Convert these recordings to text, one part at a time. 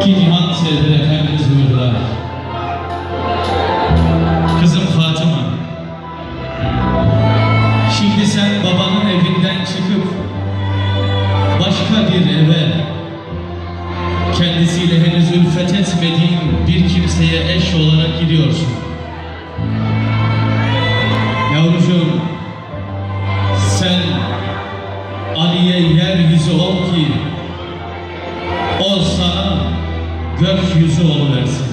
İki cihan sevdi Efendimiz buyurdular. Kızım Fatıma, şimdi sen babanın evinden çıkıp başka bir eve kendisiyle henüz ülfet etmediğin bir kimseye eş olarak gidiyorsun. Yavrucuğum, sen Ali'ye yeryüzü ol ki gökyüzü oluversin.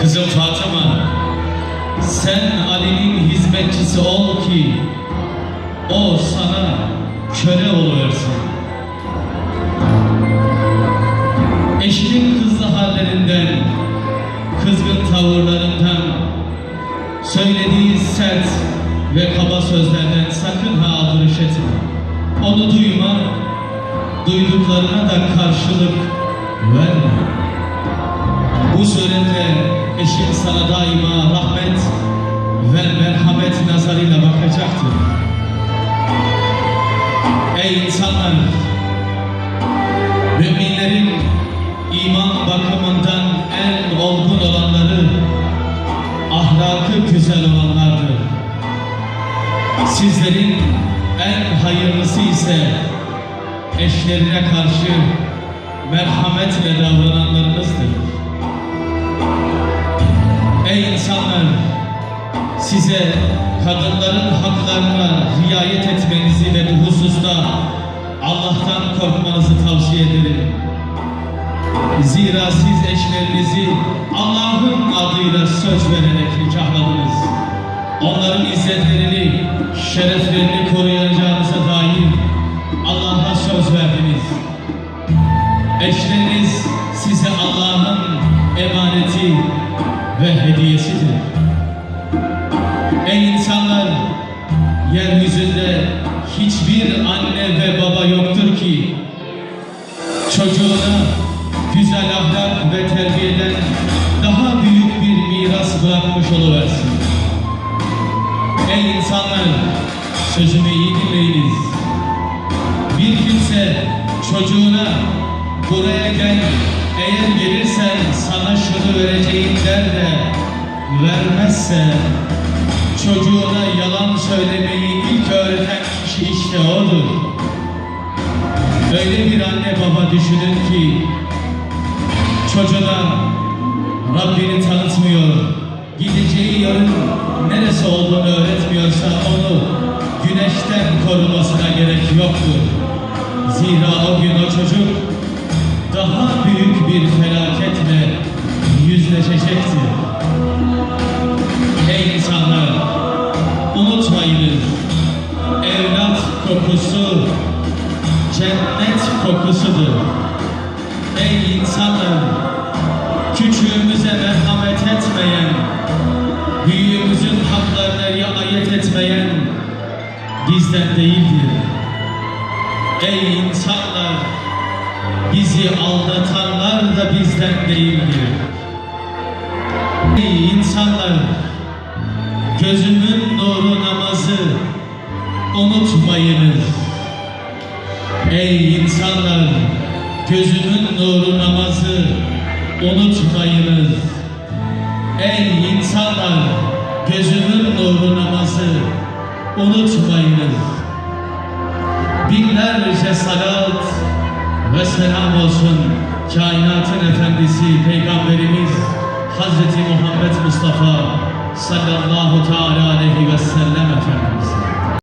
Kızım Fatıma, sen Ali'nin hizmetçisi ol ki o sana köle oluversin. Eşinin kızlı hallerinden, kızgın tavırlarından, söylediği sert ve kaba sözlerden sakın ha aldırış etme. Onu duyma, duyduklarına da karşılık verme. Bu suretle eşin sana daima rahmet ve merhamet nazarıyla bakacaktır. Ey insanlar! Müminlerin iman bakımından en olgun olanları, ahlakı güzel olanlardır. Sizlerin en hayırlısı ise eşlerine karşı merhametle davrananlarınızdır. Ey insanlar! Size kadınların haklarına riayet etmenizi ve bu hususta Allah'tan korkmanızı tavsiye ederim. Zira siz eşlerinizi Allah'ın adıyla söz vererek nikahladınız. Onların izzetlerini, şereflerini koruyacağınıza dair Eşleriniz size Allah'ın emaneti ve hediyesidir. Ey insanlar! Yeryüzünde hiçbir anne ve baba yoktur ki çocuğuna güzel ahlak ve terbiyeden daha büyük bir miras bırakmış oluversin. Ey insanlar! Sözümü iyi dinleyiniz. Bir kimse çocuğuna buraya gel, eğer gelirsen sana şunu vereceğim der de vermezse çocuğuna yalan söylemeyi ilk öğreten kişi işte odur. Öyle bir anne baba düşünün ki çocuğuna Rabbini tanıtmıyor, gideceği yolun neresi olduğunu öğretmiyorsa onu güneşten korumasına gerek yoktur. Zira o gün o çocuk kokusu cennet kokusudur. Ey insanlar! Küçüğümüze merhamet etmeyen, büyüğümüzün haklarına riayet etmeyen bizden değildir. Ey insanlar! Bizi aldatanlar da bizden değildir. Ey insanlar! Gözümün nuru Nuru namazı unutmayınız. Ey insanlar! Gözümün nuru namazı unutmayınız. Binlerce salat ve selam olsun kainatın efendisi peygamberimiz Hazreti Muhammed Mustafa sallallahu teala aleyhi ve sellem efendimize.